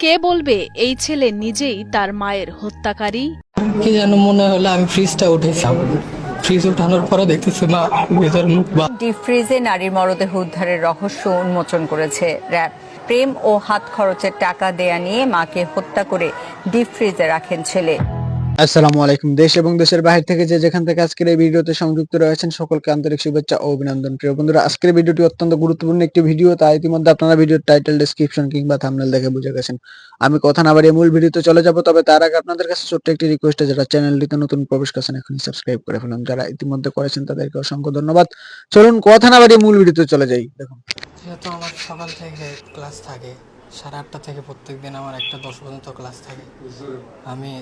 কে বলবে এই ছেলে নিজেই তার মায়ের হত্যাকারী? কি যেন মনে হলো আমি ফ্রিজটা উঠেছিলাম ফ্রিজ উঠানোর পরে দেখতেছি মা ভেতর মুখ বা ডিপ ফ্রিজে নারীর মরদেহ উদ্ধারের রহস্য উন্মোচন করেছে র্যাব। প্রেম ও হাত খরচের টাকা দেয়া নিয়ে মাকে হত্যা করে ডিপ ফ্রিজে রাখেন ছেলে। আসসালামু আলাইকুম। দেশ এবং দেশের বাইরে থেকে যে যেখান থেকে আজকের এই ভিডিওতে সংযুক্ত রয়েছেন, সকলকে আন্তরিক শুভেচ্ছা ও অভিনন্দন। প্রিয় বন্ধুরা, আজকের ভিডিওটি অত্যন্ত গুরুত্বপূর্ণ একটি ভিডিও, তাই ইতিমধ্যে আপনারা ভিডিওর টাইটেল ডেসক্রিপশন কিংবা থাম্বনেল দেখে বুঝে গেছেন। আমি কথা না বাড়িয়ে মূল ভিডিওতে চলে যাব, তবে তার আগে আপনাদের কাছে ছোট্ট একটি রিকোয়েস্ট যারা চ্যানেলটিতে নতুন প্রবেশ করেছেন, এখনই সাবস্ক্রাইব করে ফেলুন। যারা ইতিমধ্যে করেছেন, তাদেরকে অসংখ্য ধন্যবাদ। চলুন, কথা না বাড়িয়ে মূল ভিডিওতে চলে যাই। দেখুন। যেহেতু আমার সকাল থেকে ক্লাস থাকে, সাড়ে আটটা থেকে প্রত্যেক দিন আমার একটা দশ পর্যন্ত ক্লাস থাকে। আমি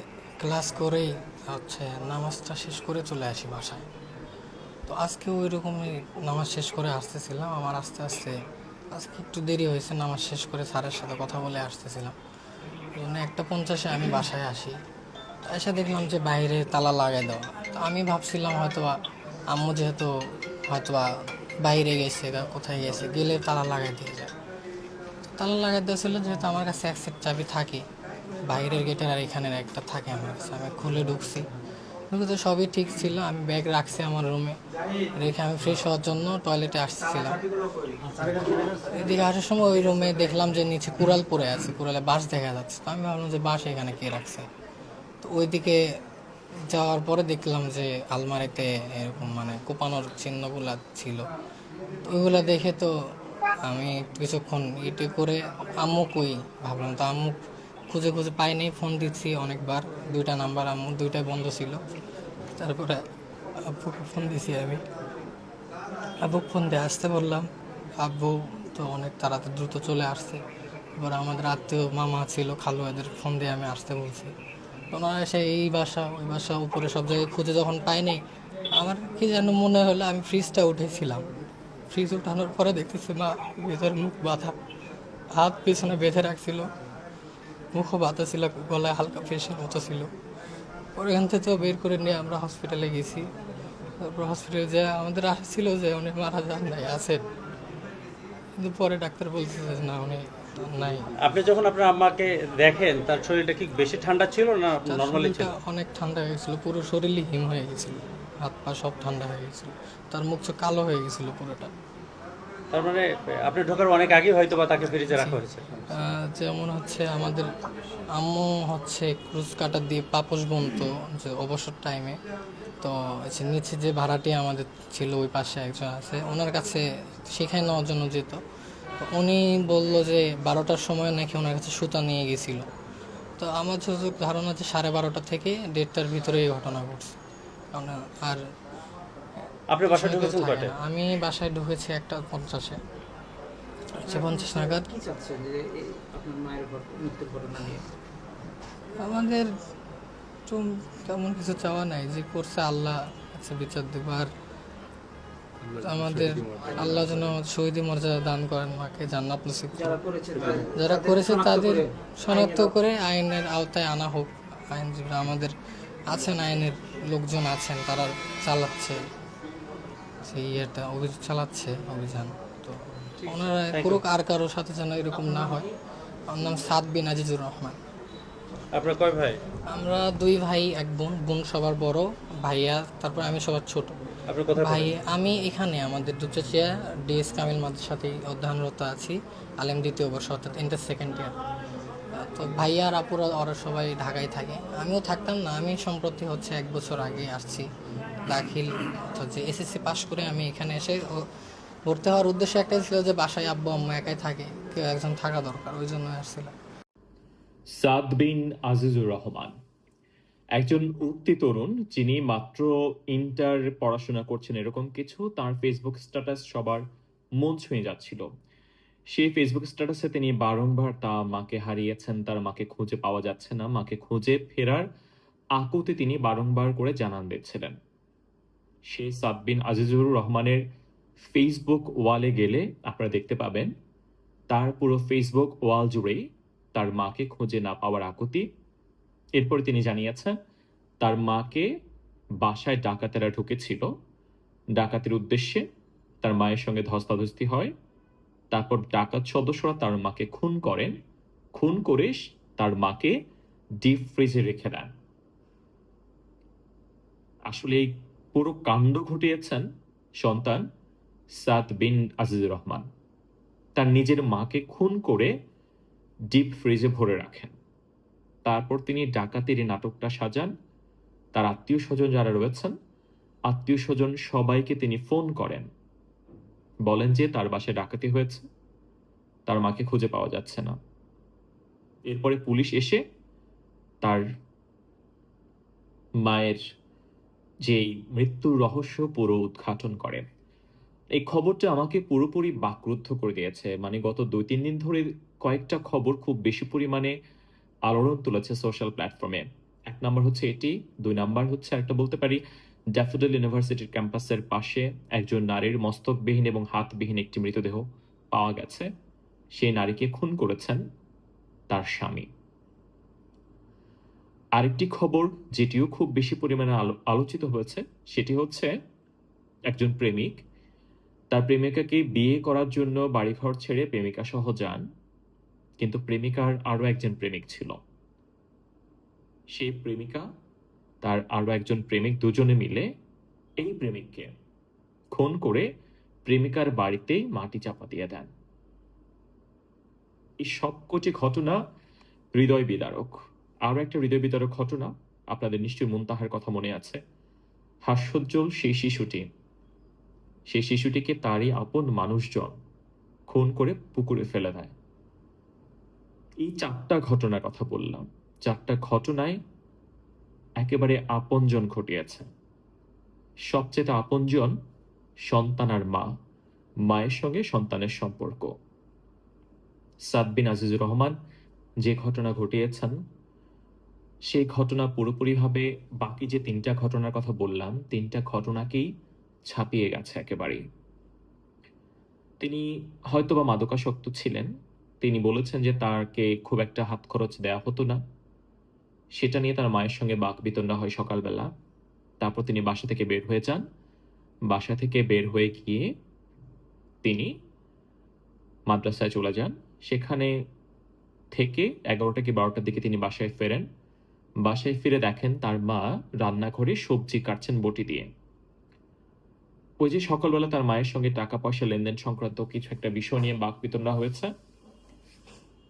ক্লাস করেই হচ্ছে নামাজটা শেষ করে চলে আসি বাসায়। তো আজকে ওই রকমই নামাজ শেষ করে আসতেছিলাম। আমার আস্তে আস্তে আজকে একটু দেরি হয়েছে, নামাজ শেষ করে স্যারের সাথে কথা বলে আসতেছিলাম। জন্য একটা পঞ্চাশে আমি বাসায় আসি। এসে দেখলাম যে বাইরে তালা লাগাই দেওয়া। তো আমি ভাবছিলাম হয়তোবা, আম্মু যেহেতু হয়তোবা বাইরে গেছে বা কোথায় গেছে, গেলে তালা লাগাই দিয়ে যায়। তালা লাগাই দিয়েছিল যেহেতু আমার কাছে এক সেট চাবি থাকে। বাইরের গেটের আর এখানের একটা থাকে আমার কাছে। আমি খুলে ঢুকছি। ঢুকে তো সবই ঠিক ছিল। আমি ব্যাগ রাখছি আমার রুমে রেখে আমি ফ্রেশ হওয়ার জন্য টয়লেটে আসছিলাম। এদিকে আসার সময় ওই রুমে দেখলাম যে নিচে কুড়াল পড়ে আছে। কুড়ালে বাঁশ দেখা যাচ্ছে। তো আমি ভাবলাম যে বাঁশ এখানে কে রাখছে? তো ওইদিকে যাওয়ার পরে দেখলাম যে আলমারিতে এরকম মানে কোপানোর চিহ্নগুলা ছিল। তো ওইগুলা দেখে তো আমি কিছুক্ষণ ইটি করে আম্মু কই ভাবলাম, তো আম্মু খুঁজে খুঁজে পাইনি, ফোন দিচ্ছি অনেকবার, দুইটা নাম্বার আম্মু, দুইটাই বন্ধ ছিল। তারপরে আব্বুকে ফোন দিছি আমি। আব্বুকে ফোন দিয়ে আসতে বললাম, আব্বু তো অনেক তাড়াতাড়ি দ্রুত চলে আসছে। এবার আমাদের আত্মীয় মামা ছিল, খালু এদের ফোন দিয়ে আমি আসতে বলছি। ওনারা এসে এই বাসা, ওই বাসা, উপরে সব জায়গায় খুঁজে যখন পাইনি, আমার কি যেন মনে হলো আমি ফ্রিজটা উঠেছিলাম। ফ্রিজ উঠানোর পরে দেখতেছি, মা, ভেতর মুখ বাঁধা, হাত পিছনে বেঁধে রাখছিল। মুখও বাঁধা ছিল গলায় হালকা ফ্রেশের মতো ছিল। পরে এখান থেকে তো বের করে নিয়ে আমরা হসপিটালে গেছি। তারপর হসপিটালে যে আমাদের আশা ছিল যে উনি মারা যান নাই আছেন। কিন্তু পরে ডাক্তার বলছে যে না উনি নাই। আপনি যখন আপনার আম্মাকে দেখেন তার শরীরটা কি বেশি ঠান্ডা ছিল না নর্মালি ছিল শরীরটা অনেক ঠান্ডা হয়ে গেছিল পুরো শরীরই হিম হয়ে গেছিল। হাত পা সব ঠান্ডা হয়ে গেছিল। তার মুখ কালো হয়ে গেছিল পুরোটা। তার মানে আপনি ঢোকার অনেক আগে হয়তো বা তাকে ফ্রিজে রাখা হয়েছে। যেমন হচ্ছে আমাদের আম্মু হচ্ছে ক্রুজ কাটার দিয়ে পাপস বনতো যে অবসর টাইমে তো নিচে যে ভাড়াটি আমাদের ছিল, ওই পাশে একজন আছে, ওনার কাছে শেখাই নেওয়ার জন্য যেত। তো উনি বলল যে বারোটার সময় নাকি ওনার কাছে সুতা নিয়ে গেছিল। তো আমার যতটুকু ধারণা যে সাড়ে বারোটা থেকে দেড়টার ভিতরে এই ঘটনা ঘটছে। আর আপনি বাসায় ঢুকেছেন থাকে কটে আমি বাসায় ঢুকেছি একটা পঞ্চাশে। আচ্ছা পঞ্চাশ নাগাদ। কি চাচ্ছেন যে আপনার মায়ের মৃত্যুর ঘটনা নিয়ে? আমাদের তেমন কিছু চাওয়া নাই যে করছে আল্লাহ কাছে বিচার দেবো আর আমাদের আল্লাহ যেন শহীদ মর্যাদা দান করেন মাকে জান্নাত নসিব করেন। যারা করেছে তাদের শনাক্ত করে আইনের আওতায় আনা হোক। আইনজীবীরা আমাদের আছেন আইনের লোকজন আছেন তারা চালাচ্ছে। সেই ইয়েটা অভিযান চালাচ্ছে অভিযান। তো ওনারা পুরো আর কারোর সাথে যেন এরকম না হয়। আমার নাম সাদ বিন আজিজুর রহমান। আপনার কয় ভাই? আমরা দুই ভাই এক বোন। বোন সবার বড় ভাইয়া তারপর আমি সবার ছোট। আপনি কোথায় ভাই আমি এখানে আমাদের দুচাচিয়া ডিএস কামিল মাদ্রাসাতেই অধ্যয়নরত আছি আলেম দ্বিতীয় বর্ষ অর্থাৎ ইন্টার সেকেন্ড ইয়ার তো ভাইয়া আর আপুরা ওরা সবাই ঢাকায় থাকে। আমিও থাকতাম না আমি সম্প্রতি হচ্ছে এক বছর আগে আসছি। দাখিল যে এসএসসি পাশ করে আমি এখানে এসে ভর্তি হওয়ার উদ্দেশ্য একটাই ছিল যে বাসায় আব্বু, আম্মু একাই থাকে, কেউ একজন থাকা দরকার, ওই জন্য আসছিলাম সাদ বিন আজিজুর রহমান, একজন উক্তি তরুণ যিনি মাত্র ইন্টার পড়াশোনা করছেন এরকম কিছু, তার ফেসবুক স্ট্যাটাস সবার মন ছুঁয়ে যাচ্ছিল। সেই ফেসবুক স্ট্যাটাসে তিনি বারংবার তা মাকে হারিয়েছেন, তার মাকে খুঁজে পাওয়া যাচ্ছে না, মাকে খুঁজে ফেরার আকুতি তিনি বারংবার করে জানান দিচ্ছিলেন। সেই সাদ বিন আজিজুর রহমানের ফেসবুক ওয়ালে গেলে আপনারা দেখতে পাবেন। তার পুরো ফেসবুক ওয়াল জুড়েই তার মাকে খুঁজে না পাওয়ার আকুতি। এরপর তিনি জানিয়েছেন, তার মাকে বাসায় ডাকাতেরা ঢুকেছিল। ডাকাতের উদ্দেশ্যে তার মায়ের সঙ্গে ধস্তাধস্তি হয়। তারপর ডাকাত সদস্যরা তার মাকে খুন করেন। খুন করে তার মাকে ডিপ ফ্রিজে রেখে দেন। আসলে এই পুরো কাণ্ড ঘটিয়েছেন সন্তান সাদ বিন আজিজুর রহমান। তার নিজের মাকে খুন করে ডিপ ফ্রিজে ভরে রাখেন। তারপর তিনি ডাকাতির নাটকটা সাজান। তার আত্মীয় স্বজন যারা রয়েছেন, আত্মীয় স্বজন সবাইকে তিনি ফোন করেন। বলেন যে তার বাসায় ডাকাতি হয়েছে। তার মাকে খুঁজে পাওয়া যাচ্ছে না। এরপরে পুলিশ এসে তার মায়ের যেই মৃত্যুর রহস্য পুরো উদ্ঘাটন করে। এই খবরটা আমাকে পুরোপুরি বাকরুদ্ধ করে দিয়েছে। মানে গত দুই তিন দিন ধরে কয়েকটা খবর খুব বেশি পরিমাণে আলোড়ন তুলেছে সোশ্যাল প্ল্যাটফর্মে এক নাম্বার হচ্ছে এটি, দুই নাম্বার হচ্ছে একটা বলতে পারি ড্যাফোডেল ইউনিভার্সিটির ক্যাম্পাসের পাশে একজন নারীর মস্তকবিহীন এবং হাতবিহীন একটি মৃতদেহ পাওয়া গেছে। সেই নারীকে খুন করেছেন তার স্বামী। আরেকটি খবর যেটিও খুব বেশি পরিমাণে আলো- আলোচিত হয়েছে, সেটি হচ্ছে একজন প্রেমিক। তার প্রেমিকাকে বিয়ে করার জন্য বাড়িঘর ছেড়ে প্রেমিকা সহ যান, কিন্তু প্রেমিকার আরও একজন প্রেমিক ছিল। সেই প্রেমিকা, তার আরও একজন প্রেমিক দুজনে মিলে এই প্রেমিককে খুন করে প্রেমিকার বাড়িতেই মাটি চাপা দিয়ে দেন। এই সবকটি ঘটনা হৃদয় বিদারক। আরও একটা হৃদয় বিদারক ঘটনা আপনাদের নিশ্চয়ই মুনতাহার কথা মনে আছে। হাস্যোজ্জ্বল সেই শিশুটি। সেই শিশুটিকে তারই আপন মানুষজন খুন করে পুকুরে ফেলে দেয়। এই চারটা ঘটনার কথা বললাম। চারটা ঘটনায় একেবারে আপনজন ঘটিয়েছে। সবচেয়ে আপনজন সন্তান আর মা। মায়ের সঙ্গে সন্তানের সম্পর্ক। সাদবিন আজিজুর রহমান যে ঘটনা ঘটিয়েছেন সেই ঘটনা পুরোপুরিভাবে বাকি যে তিনটা ঘটনার কথা বললাম, তিনটা ঘটনাকেই ছাপিয়ে গেছে একেবারেই। তিনি হয়তোবা মাদকাসক্ত ছিলেন। তিনি বলেছেন যে তাকে খুব একটা হাত খরচ দেয়া হতো না। সেটা নিয়ে তার মায়ের সঙ্গে বাক বিতণ্ডা হয় সকালবেলা। তারপর তিনি বাসা থেকে বের হয়ে যান। বাসা থেকে বের হয়ে গিয়ে তিনি মাদ্রাসায় চলে যান। সেখানে থেকে এগারোটা কি বারোটার দিকে তিনি বাসায় ফেরেন। বাসায় ফিরে দেখেন তার মা রান্নাঘরে সবজি কাটছেন বটি দিয়ে। ওই যে সকালবেলা তার মায়ের সঙ্গে টাকা পয়সা লেনদেন সংক্রান্ত কিছু একটা বিষয় নিয়ে বাক বিতণ্ডা হয়েছে।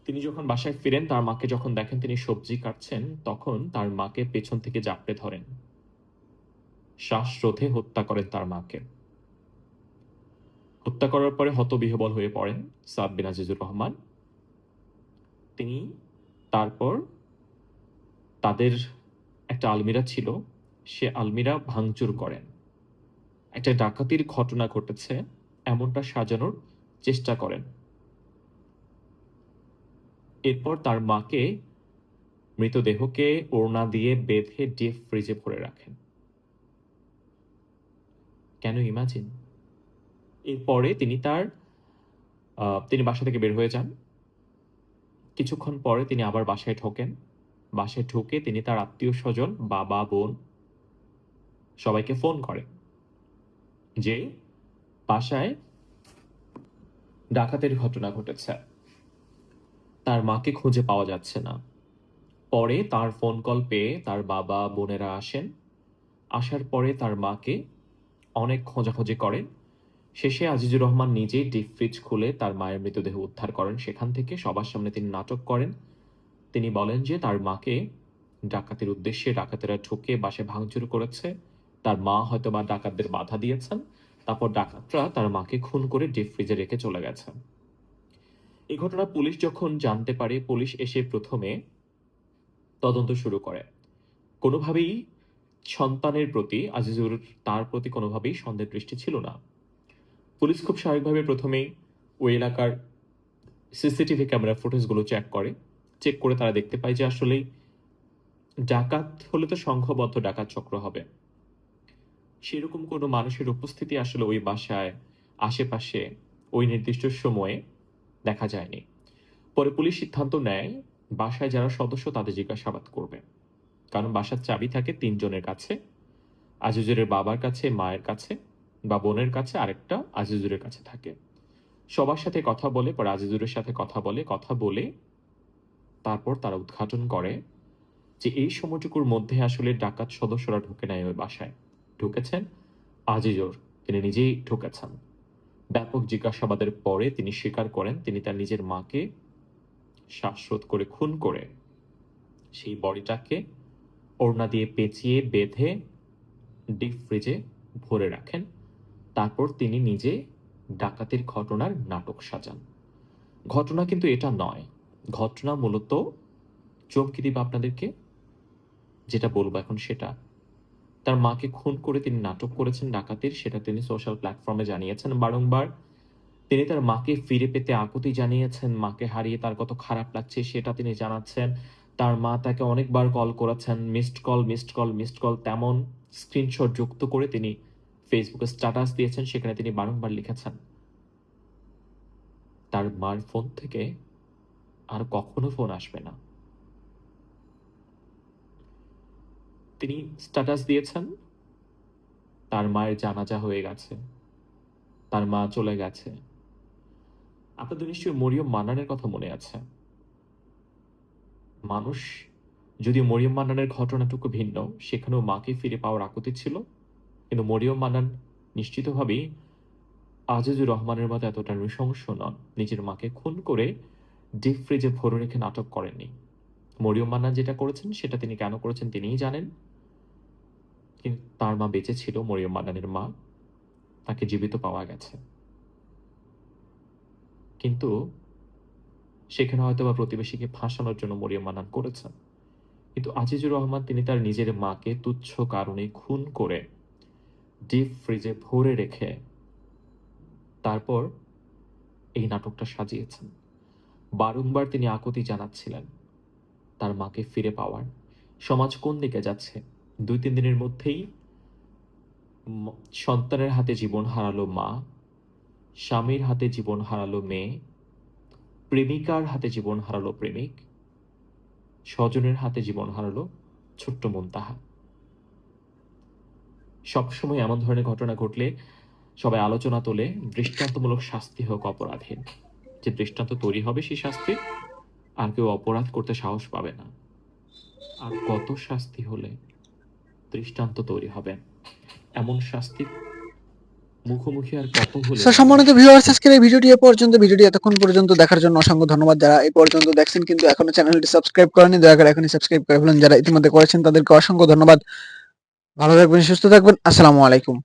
তিনি যখন বাসায় ফিরেন, তার মাকে যখন দেখেন তিনি সবজি কাটছেন, তখন তার মাকে পেছন থেকে জাপটে ধরেন। শ্বাসরোধে হত্যা করেন তার মাকে। হত্যা করার পরে হতবিহবল হয়ে পড়েন সাদ বিন আজিজুর রহমান। তিনি তারপর তাদের একটা আলমিরা ছিল। সে আলমিরা ভাঙচুর করেন। একটা ডাকাতির ঘটনা ঘটেছে, এমনটা সাজানোর চেষ্টা করেন। এরপর তার মাকে মৃতদেহকে ওড়না দিয়ে বেঁধে ডিপ ফ্রিজে ভরে রাখেন। কেন ইমাজিন? এরপরে তিনি তার তিনি বাসা থেকে বের হয়ে যান। কিছুক্ষণ পরে তিনি আবার বাসায় ঢোকেন। বাসায় ঢুকে তিনি তার আত্মীয় স্বজন বাবা, বোন সবাইকে ফোন করেন যে বাসায় ডাকাতের ঘটনা ঘটেছে। তার মাকে খুঁজে পাওয়া যাচ্ছে না। পরে তার ফোন কল পেয়ে তার বাবা, বোনেরা আসেন। আসার পরে তার মাকে অনেক খোঁজাখুঁজি করেন। শেষে আজিজুর রহমান নিজেই ডিপ ফ্রিজ খুলে তার মায়ের মৃতদেহ উদ্ধার করেন। সেখান থেকে সবার সামনে তিনি নাটক করেন। তিনি বলেন যে তার মাকে ডাকাতের উদ্দেশ্যে ডাকাতেরা ঢুকে বাসে ভাঙচুর করেছে। তার মা হয়তো বা ডাকাতদের বাধা দিয়েছেন। তারপর ডাকাতরা তার মাকে খুন করে ডিপ ফ্রিজে রেখে চলে গেছে। এই ঘটনা পুলিশ যখন জানতে পারে, পুলিশ এসে প্রথমে তদন্ত শুরু করে। কোনোভাবেই সন্তানের প্রতি আজিজুর তার প্রতি কোনোভাবেই সন্দেহ দৃষ্টি ছিল না। পুলিশ খুব স্বাভাবিকভাবে প্রথমেই ওই এলাকার সিসিটিভি ক্যামেরা ফুটেজগুলো চেক করে। চেক করে তারা দেখতে পায় যে আসলেই ডাকাত হলে তো সংঘবদ্ধ ডাকাত চক্র হবে। সেরকম কোনো মানুষের উপস্থিতি আসলে ওই বাসায়, আশেপাশে ওই নির্দিষ্ট সময়ে দেখা যায়নি। পরে পুলিশ সিদ্ধান্ত নেয়, বাসায় যারা সদস্য তাদের জিজ্ঞাসাবাদ করবে। কারণ বাসার চাবি থাকে তিনজনের কাছে, আজিজুরের বাবার কাছে, মায়ের কাছে বা বোনের কাছে, আরেকটা আজিজুরের কাছে থাকে। সবার সাথে কথা বলে, পরে আজিজুরের সাথে কথা বলে কথা বলে তারপর তারা উদ্ঘাটন করে যে এই সময়টুকুর মধ্যে আসলে ডাকাত সদস্যরা ঢুকে নেয় ওই বাসায়। ঢুকেছেন আজিজোর, তিনি নিজেই ঢুকেছেন। ব্যাপক জিজ্ঞাসাবাদের পরে তিনি স্বীকার করেন, তিনি তার নিজের মাকে শ্বাসরোধ করে খুন করে সেই বডিটাকে ওড়না দিয়ে পেঁচিয়ে, বেঁধে ডিপ ফ্রিজে ভরে রাখেন। তারপর তিনি নিজে ডাকাতির ঘটনার নাটক সাজান। ঘটনা কিন্তু এটা নয় ঘটনা মূলত চমকে দিব আপনাদেরকে যেটা বলব এখন সেটা। তার মাকে খুন করে তিনি নাটক করেছেন ডাকাতির, সেটা তিনি সোশ্যাল প্ল্যাটফর্মে জানিয়েছেন। বারংবার তিনি তার মাকে ফিরে পেতে আকুতি জানিয়েছেন, মাকে হারিয়ে তার কত খারাপ লাগছে সেটা তিনি জানাচ্ছেন। তার মা তাকে অনেকবার কল করেছেন missed call missed call missed call তেমন স্ক্রিনশট যুক্ত করে তিনি ফেসবুকে স্ট্যাটাস দিয়েছেন, সেখানে তিনি বারংবার লিখেছেন। তার মার ফোন থেকে আর কখনো ফোন আসবে না। তিনি স্ট্যাটাস দিয়েছেন। তার মায়ের জানাজা হয়ে গেছে। তার মা চলে গেছে। আপনাদের নিশ্চয়ই মরিয়ম মান্নানের কথা মনে আছে। মানুষ যদি মরিয়ম মান্নানের ঘটনাটুকু ভিন্ন, সেখানেও মাকে ফিরে পাওয়ার আকুতি ছিল। কিন্তু মরিয়ম মান্নান নিশ্চিতভাবেই আজিজুর রহমানের মতো এতটা নৃশংস নন। নিজের মাকে খুন করে ডিপ ফ্রিজে ভরে রেখে নাটক করেননি। মরিয়ম মান্নান যেটা করেছেন, সেটা তিনি কেন করেছেন তিনিই জানেন। কিন্তু তার মা বেঁচে ছিল মরিয়ম মান্নানের মা। তাকে জীবিত পাওয়া গেছে। কিন্তু সেখানে হয়তো বা প্রতিবেশীকে ফাঁসানোর জন্য মরিয়ম মান্নান করেছেন। কিন্তু আজিজুর রহমান, তিনি তার নিজের মাকে তুচ্ছ কারণে খুন করে ডিপ ফ্রিজে ভরে রেখে তারপর এই নাটকটা সাজিয়েছেন। বারংবার তিনি আকুতি জানাচ্ছিলেন। তার মাকে ফিরে পাওয়ার সমাজ কোন দিকে যাচ্ছে? দুই, তিন দিনের মধ্যেই সন্তানের হাতে জীবন হারালো মা, স্বামীর হাতে জীবন হারালো মেয়ে, প্রেমিকার হাতে জীবন হারালো প্রেমিক, স্বজনের হাতে জীবন হারালো ছোট্ট মন্তাহা। সবসময় এমন ধরনের ঘটনা ঘটলে সবাই আলোচনা তোলে, দৃষ্টান্তমূলক শাস্তি হোক অপরাধীন যে দৃষ্টান্ত তৈরি হবে সেই শাস্তি, আর কেউ অপরাধ করতে সাহস পাবে না। আর কত শাস্তি হলে দৃষ্টান্ত তৈরি হবে? এমন শাস্তি আর সম্মানিত ভিউয়ার্স আজকের এই ভিডিওটি এ পর্যন্ত। ভিডিওটি এতক্ষণ পর্যন্ত দেখার জন্য অসংখ্য ধন্যবাদ। যারা এই পর্যন্ত দেখছেন, কিন্তু এখনও চ্যানেলটি সাবস্ক্রাইব করেনি দয়া করে এখনই সাবস্ক্রাইব করে ফেলুন। যারা ইতিমধ্যে করেছেন, তাদেরকে অসংখ্য ধন্যবাদ। ভালো থাকবেন, সুস্থ থাকবেন। আসসালামু আলাইকুম।